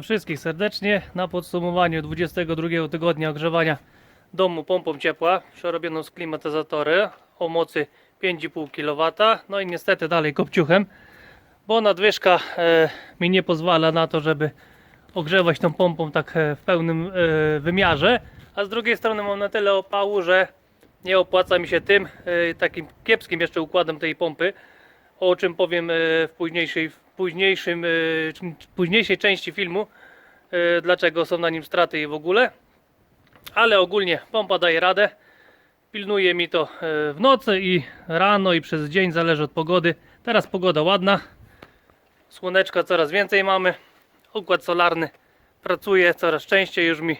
Wszystkich serdecznie na podsumowaniu 22 tygodnia ogrzewania domu pompą ciepła przerobioną z klimatyzatory o mocy 5,5 kW no i niestety dalej kopciuchem bo nadwyżka e, mi nie pozwala na to żeby ogrzewać tą pompą tak e, w pełnym e, wymiarze a z drugiej strony mam na tyle opału, że nie opłaca mi się tym e, takim kiepskim jeszcze układem tej pompy o czym powiem e, w późniejszej, późniejszym, e, późniejszej części filmu, e, dlaczego są na nim straty i w ogóle. Ale ogólnie pompa daje radę. Pilnuje mi to e, w nocy i rano i przez dzień, zależy od pogody. Teraz pogoda ładna. Słoneczka coraz więcej mamy. Układ solarny pracuje coraz częściej. Już mi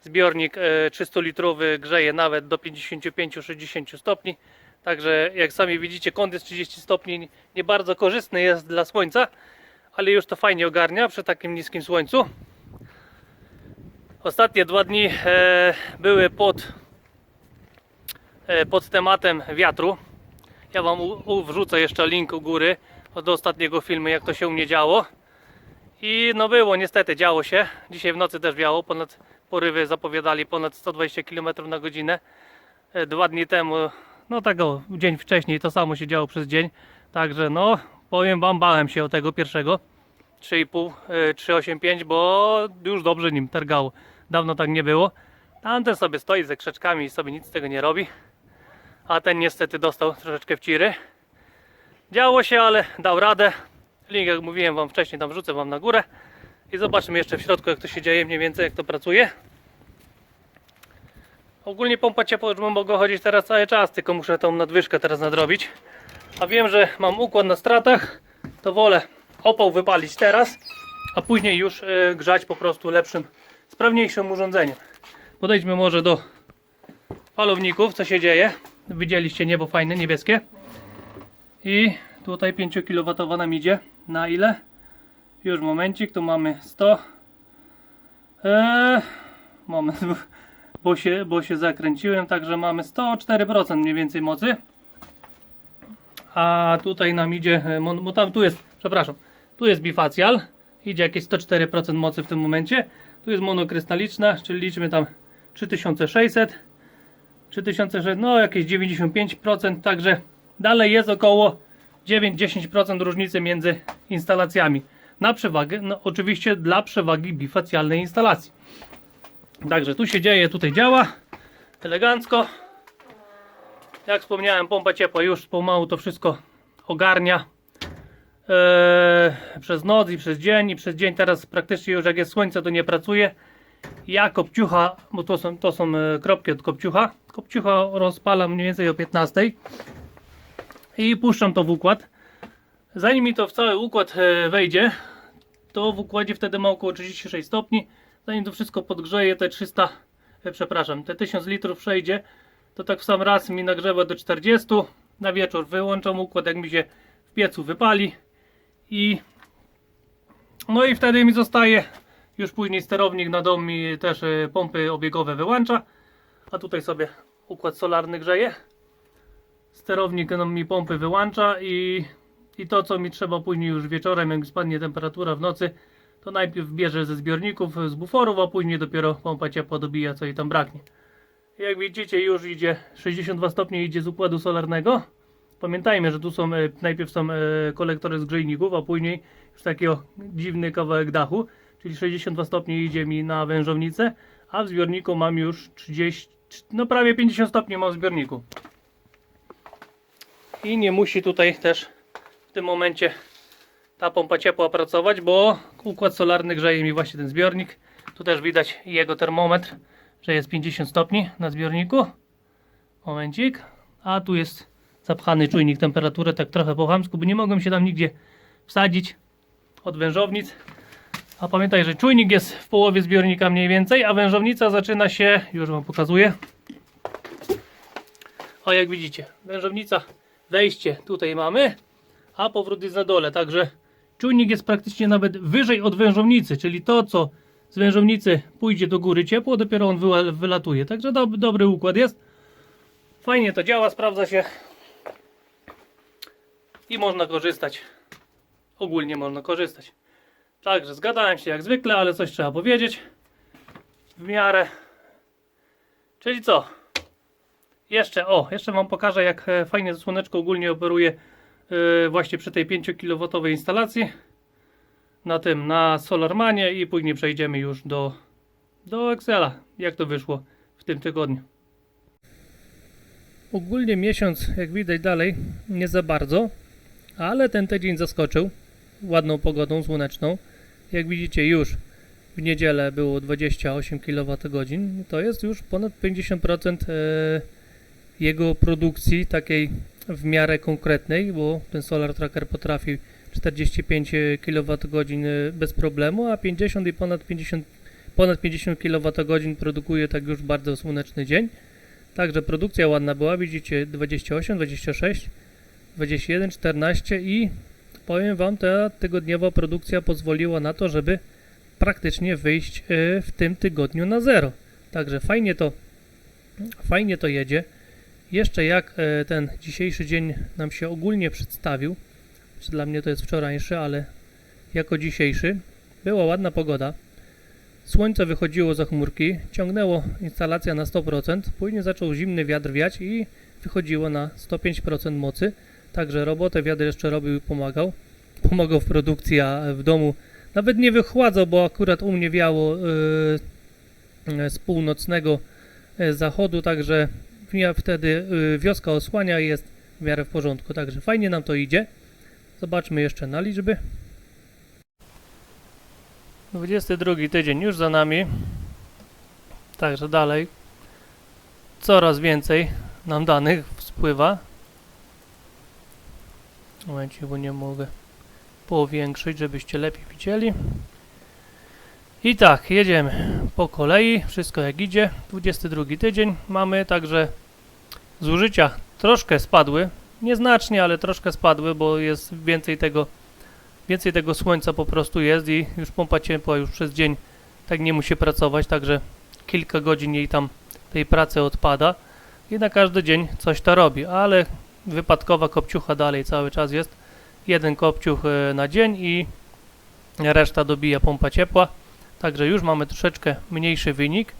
zbiornik e, 300-litrowy grzeje nawet do 55-60 stopni. Także jak sami widzicie, kąt jest 30 stopni, nie bardzo korzystny jest dla słońca, ale już to fajnie ogarnia przy takim niskim słońcu. Ostatnie dwa dni e, były pod, e, pod tematem wiatru. Ja Wam u, u, wrzucę jeszcze link u góry do ostatniego filmu, jak to się u mnie działo. I no było, niestety działo się. Dzisiaj w nocy też wiało, ponad porywy zapowiadali ponad 120 km na godzinę. E, Dwa dni temu, no tego, dzień wcześniej to samo się działo przez dzień. Także no, powiem Wam, bałem się o tego pierwszego 3,5, e, 3,85, bo już dobrze nim targało. Dawno tak nie było. Tamten sobie stoi ze krzaczkami i sobie nic z tego nie robi. A ten niestety dostał troszeczkę w ciry. Działo się, ale dał radę. Link, jak mówiłem Wam wcześniej, tam wrzucę Wam na górę. I zobaczymy jeszcze w środku, jak to się dzieje, mniej więcej jak to pracuje. Ogólnie pompa ciepła już bym mogła chodzić teraz cały czas, tylko muszę tą nadwyżkę teraz nadrobić. A wiem, że mam układ na stratach, to wolę opał wypalić teraz, a później już e, grzać po prostu lepszym, sprawniejszym urządzeniem. Podejdźmy może do falowników, co się dzieje. Widzieliście niebo fajne, niebieskie. I tutaj 5 kW nam idzie. Na ile? Już momencik, tu mamy 100. Eee, moment, bo się, bo się zakręciłem, także mamy 104% mniej więcej mocy. A tutaj nam idzie, e, bo tam tu jest, przepraszam, tu jest bifacjal, idzie jakieś 104% mocy w tym momencie. Tu jest monokrystaliczna, czyli liczmy tam 3600, 3600, no jakieś 95%, także dalej jest około 9-10% różnicy między instalacjami. Na przewagę, no oczywiście dla przewagi bifacjalnej instalacji. Także tu się dzieje, tutaj działa elegancko. Jak wspomniałem, pompa ciepła już pomału to wszystko ogarnia eee, przez noc i przez dzień. I przez dzień teraz praktycznie już jak jest słońce, to nie pracuje. Ja kopciucha, bo to są, to są e, kropki od kopciucha. Kopciucha rozpalam mniej więcej o 15 i puszczam to w układ. Zanim mi to w cały układ e, wejdzie, to w układzie wtedy ma około 36 stopni. Zanim to wszystko podgrzeje, te 300, e, przepraszam, te 1000 litrów przejdzie, to tak w sam raz mi nagrzewa do 40. Na wieczór wyłączam układ, jak mi się w piecu wypali. I no i wtedy mi zostaje już później sterownik na dom mi też e, pompy obiegowe wyłącza. A tutaj sobie układ solarny grzeje. Sterownik no, mi pompy wyłącza i, i to co mi trzeba później już wieczorem, jak spadnie temperatura w nocy, to najpierw bierze ze zbiorników, z buforów, a później dopiero pompa ciepła dobija co jej tam braknie. Jak widzicie już idzie 62 stopnie idzie z układu solarnego. Pamiętajmy, że tu są e, najpierw są e, kolektory z grzejników, a później już taki o, dziwny kawałek dachu, czyli 62 stopnie idzie mi na wężownicę, a w zbiorniku mam już 30, no prawie 50 stopni mam w zbiorniku. I nie musi tutaj też w tym momencie ta pompa ciepła pracować, bo układ solarny grzeje mi właśnie ten zbiornik. Tu też widać jego termometr, że jest 50 stopni na zbiorniku. Momencik. A tu jest zapchany czujnik temperatury, tak trochę po chamsku, bo nie mogłem się tam nigdzie wsadzić od wężownic. A pamiętaj, że czujnik jest w połowie zbiornika mniej więcej, a wężownica zaczyna się, już Wam pokazuję. O, jak widzicie, wężownica, wejście tutaj mamy, a powrót jest na dole, także czujnik jest praktycznie nawet wyżej od wężownicy, czyli to, co z wężownicy pójdzie do góry ciepło, dopiero on wylatuje. Także dob dobry układ jest. Fajnie to działa, sprawdza się i można korzystać. Ogólnie można korzystać. Także zgadałem się jak zwykle, ale coś trzeba powiedzieć. W miarę. Czyli co? Jeszcze, o, jeszcze Wam pokażę jak e, fajnie słoneczko ogólnie operuje właśnie przy tej 5 kW instalacji. Na tym, na Solarmanie i później przejdziemy już do, do Excela. Jak to wyszło w tym tygodniu. Ogólnie miesiąc, jak widać dalej, nie za bardzo, ale ten tydzień zaskoczył ładną pogodą słoneczną. Jak widzicie już w niedzielę było 28 kWh, to jest już ponad 50% e, jego produkcji takiej w miarę konkretnej, bo ten Solar Tracker potrafi 45 kWh bez problemu, a 50 i ponad 50, ponad 50 kWh produkuje tak już bardzo słoneczny dzień. Także produkcja ładna była, widzicie 28, 26, 21, 14 i powiem Wam, ta tygodniowa produkcja pozwoliła na to, żeby praktycznie wyjść e, w tym tygodniu na zero. Także fajnie to, fajnie to jedzie. Jeszcze jak e, ten dzisiejszy dzień nam się ogólnie przedstawił, dla mnie to jest wczorajszy, ale jako dzisiejszy, była ładna pogoda. Słońce wychodziło za chmurki, ciągnęło instalacja na 100%, później zaczął zimny wiatr wiać i wychodziło na 105% mocy. Także robotę wiatr jeszcze robił i pomagał. Pomagał w produkcji, a w domu nawet nie wychładzał, bo akurat u mnie wiało yy, z północnego yy, zachodu, także wtedy yy, wioska osłania jest w miarę w porządku. Także fajnie nam to idzie. Zobaczmy jeszcze na liczby. 22 tydzień już za nami. Także dalej. Coraz więcej nam danych spływa. Momencie, bo nie mogę powiększyć, żebyście lepiej widzieli. I tak, jedziemy po kolei, wszystko jak idzie. 22 tydzień mamy, także zużycia troszkę spadły. Nieznacznie, ale troszkę spadły, bo jest więcej tego, więcej tego słońca po prostu jest i już pompa ciepła już przez dzień tak nie musi pracować, także kilka godzin jej tam tej pracy odpada i na każdy dzień coś to robi, ale wypadkowa kopciucha dalej cały czas jest. Jeden kopciuch e, na dzień i reszta dobija pompa ciepła. Także już mamy troszeczkę mniejszy wynik.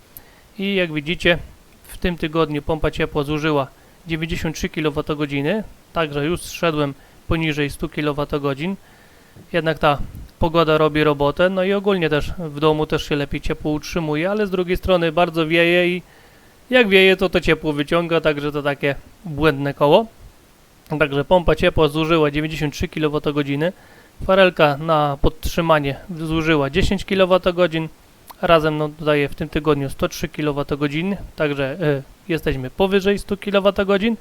I jak widzicie w tym tygodniu pompa ciepła zużyła 93 kWh, także już zszedłem poniżej 100 kWh. Jednak ta pogoda robi robotę, no i ogólnie też w domu też się lepiej ciepło utrzymuje, ale z drugiej strony bardzo wieje i jak wieje to to ciepło wyciąga, także to takie błędne koło. Także pompa ciepła zużyła 93 kWh, farelka na podtrzymanie zużyła 10 kWh, razem no, daje w tym tygodniu 103 kWh, także y, jesteśmy powyżej 100 kWh.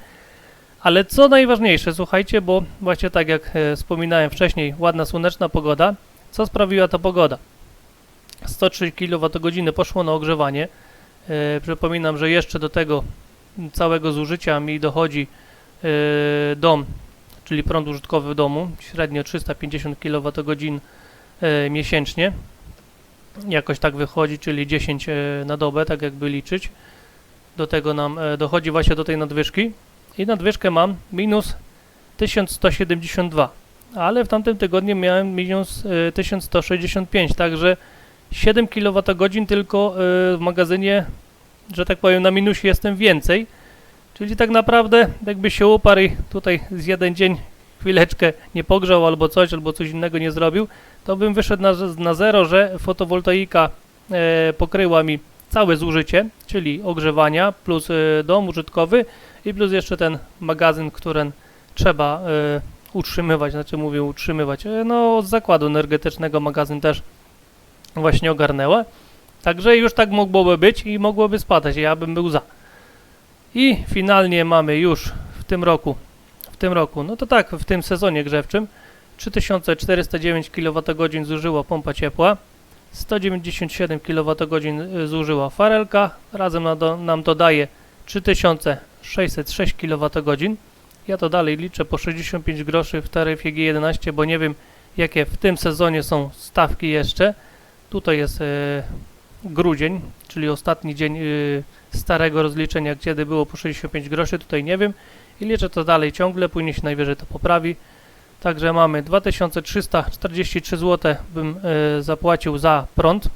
Ale co najważniejsze, słuchajcie, bo właśnie tak jak y, wspominałem wcześniej, ładna słoneczna pogoda. Co sprawiła ta pogoda? 103 kWh poszło na ogrzewanie. Y, przypominam, że jeszcze do tego całego zużycia mi dochodzi dom, czyli prąd użytkowy w domu, średnio 350 kWh y, miesięcznie. Jakoś tak wychodzi, czyli 10 y, na dobę, tak jakby liczyć. Do tego nam y, dochodzi właśnie do tej nadwyżki. I nadwyżkę mam minus 1172, ale w tamtym tygodniu miałem minus y, 1165, także 7 kWh tylko w magazynie, że tak powiem, na minusie jestem więcej. Czyli tak naprawdę, jakby się uparł i tutaj z jeden dzień chwileczkę nie pogrzał albo coś, albo coś innego nie zrobił, to bym wyszedł na, na zero, że fotowoltaika e, pokryła mi całe zużycie, czyli ogrzewania plus e, dom użytkowy i plus jeszcze ten magazyn, który trzeba e, utrzymywać, znaczy mówię utrzymywać, e, no z zakładu energetycznego magazyn też właśnie ogarnęła. Także już tak mogłoby być i mogłoby spadać, ja bym był za. I finalnie mamy już w tym roku, w tym roku, no to tak, w tym sezonie grzewczym 3409 kWh zużyła pompa ciepła, 197 kWh zużyła farelka, razem nam to daje 3606 kWh. Ja to dalej liczę po 65 groszy w taryfie G11, bo nie wiem jakie w tym sezonie są stawki jeszcze. Tutaj jest e, grudzień, czyli ostatni dzień e, starego rozliczenia, kiedy było po 65 groszy, tutaj nie wiem i liczę to dalej ciągle, później się najwyżej to poprawi. Także mamy 2343 zł bym e, zapłacił za prąd.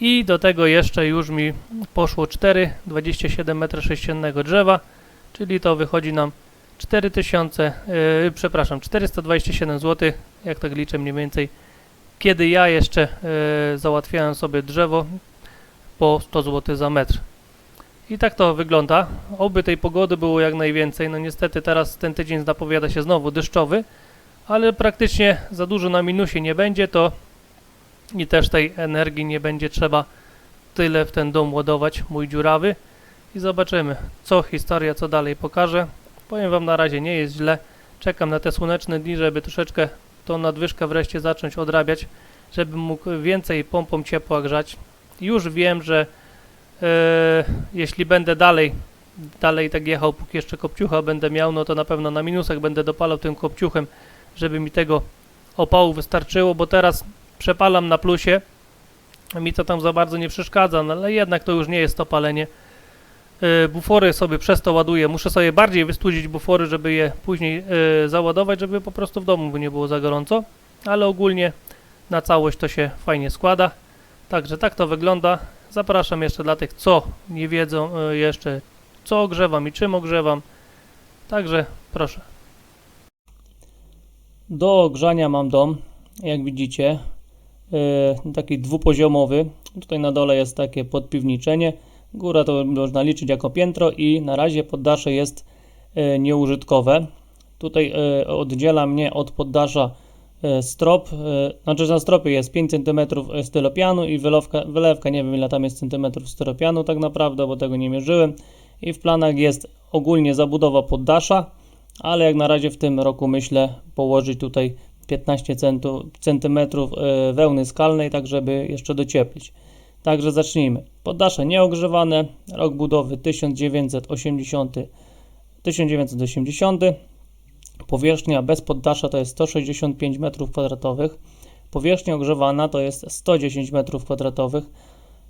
I do tego jeszcze już mi poszło 4 27 m3 drzewa, czyli to wychodzi nam 4000, yy, przepraszam, 427 zł, jak tak liczę mniej więcej, kiedy ja jeszcze yy, załatwiałem sobie drzewo po 100 zł za metr. I tak to wygląda. Oby tej pogody było jak najwięcej. No niestety teraz ten tydzień zapowiada się znowu deszczowy, ale praktycznie za dużo na minusie nie będzie, to i też tej energii nie będzie trzeba tyle w ten dom ładować, mój dziurawy. I zobaczymy, co historia, co dalej pokaże. Powiem Wam na razie, nie jest źle. Czekam na te słoneczne dni, żeby troszeczkę tą nadwyżkę wreszcie zacząć odrabiać, żebym mógł więcej pompą ciepła grzać. Już wiem, że e, jeśli będę dalej, dalej tak jechał, póki jeszcze kopciucha będę miał, no to na pewno na minusach będę dopalał tym kopciuchem, żeby mi tego opału wystarczyło, bo teraz przepalam na plusie, mi to tam za bardzo nie przeszkadza, no ale jednak to już nie jest to palenie. Yy, bufory sobie przez to ładuję, muszę sobie bardziej wystudzić bufory, żeby je później yy, załadować, żeby po prostu w domu nie było za gorąco, ale ogólnie na całość to się fajnie składa. Także tak to wygląda. Zapraszam jeszcze dla tych, co nie wiedzą yy, jeszcze, co ogrzewam i czym ogrzewam. Także proszę. Do ogrzania mam dom, jak widzicie, taki dwupoziomowy. Tutaj na dole jest takie podpiwniczenie. Góra to można liczyć jako piętro i na razie poddasze jest yy, nieużytkowe. Tutaj yy, oddziela mnie od poddasza yy, strop, znaczy na stropie jest 5 cm styropianu i wylewka, wylewka, nie wiem ile tam jest centymetrów styropianu tak naprawdę, bo tego nie mierzyłem. I w planach jest ogólnie zabudowa poddasza, ale jak na razie w tym roku myślę położyć tutaj 15 centu- centymetrów e, wełny skalnej, tak żeby jeszcze docieplić. Także zacznijmy. Poddasze nieogrzewane, rok budowy 1980, 1980. Powierzchnia bez poddasza to jest 165 m2. Powierzchnia ogrzewana to jest 110 m2.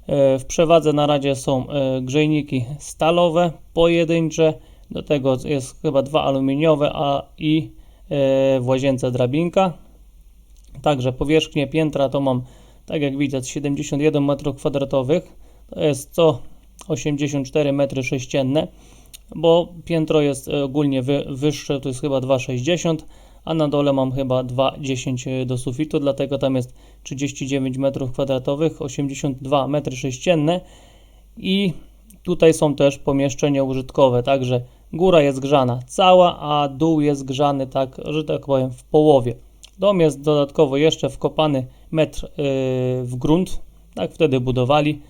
E, W przewadze na razie są e, grzejniki stalowe, pojedyncze, do tego jest chyba dwa aluminiowe, a i e, w łazience drabinka. Także powierzchnię piętra to mam, tak jak widać, 71 m2, to jest co 84 m sześcienne, bo piętro jest e, ogólnie wy, wyższe, to jest chyba 2,60 a na dole mam chyba 2,10 do sufitu, dlatego tam jest 39 m2, 82 m sześcienne i tutaj są też pomieszczenia użytkowe, także góra jest grzana cała, a dół jest grzany tak, że tak powiem w połowie. Dom jest dodatkowo jeszcze wkopany metr yy, w grunt, tak wtedy budowali.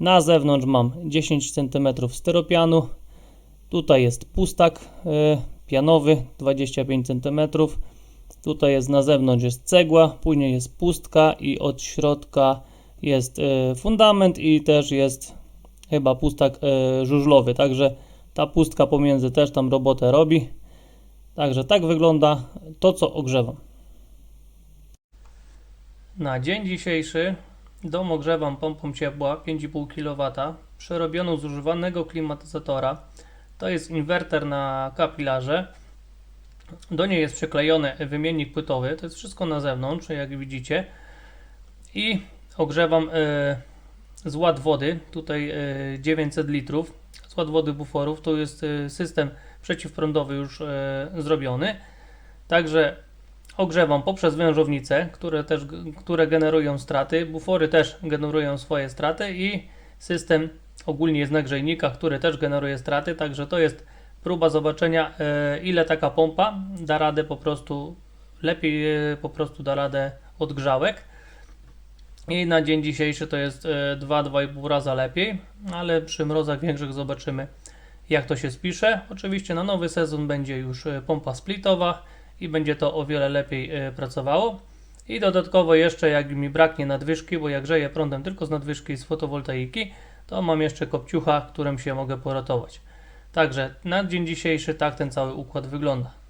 Na zewnątrz mam 10 cm styropianu, tutaj jest pustak yy, pianowy 25 cm. Tutaj jest na zewnątrz jest cegła, później jest pustka i od środka jest yy, fundament i też jest chyba pustak żużlowy, także ta pustka pomiędzy też tam robotę robi. Także tak wygląda to, co ogrzewam. Na dzień dzisiejszy dom ogrzewam pompą ciepła 5,5 kW, przerobioną z używanego klimatyzatora. To jest inwerter na kapilarze. Do niej jest przyklejony wymiennik płytowy. To jest wszystko na zewnątrz, jak widzicie. I ogrzewam e, zład wody. Tutaj e, 900 litrów. Skład wody buforów. To jest e, system przeciwprądowy już e, zrobiony. Także ogrzewam poprzez wężownice, które też które generują straty. Bufory też generują swoje straty i system ogólnie jest na grzejnikach, który też generuje straty. Także to jest próba zobaczenia e, ile taka pompa da radę po prostu lepiej e, po prostu da radę od grzałek. I na dzień dzisiejszy to jest e, 2-2,5 raza lepiej, ale przy mrozach większych zobaczymy jak to się spisze. Oczywiście na nowy sezon będzie już e, pompa splitowa i będzie to o wiele lepiej e, pracowało. I dodatkowo jeszcze jak mi braknie nadwyżki, bo jak grzeję prądem tylko z nadwyżki z fotowoltaiki, to mam jeszcze kopciucha, którym się mogę poratować. Także na dzień dzisiejszy tak ten cały układ wygląda.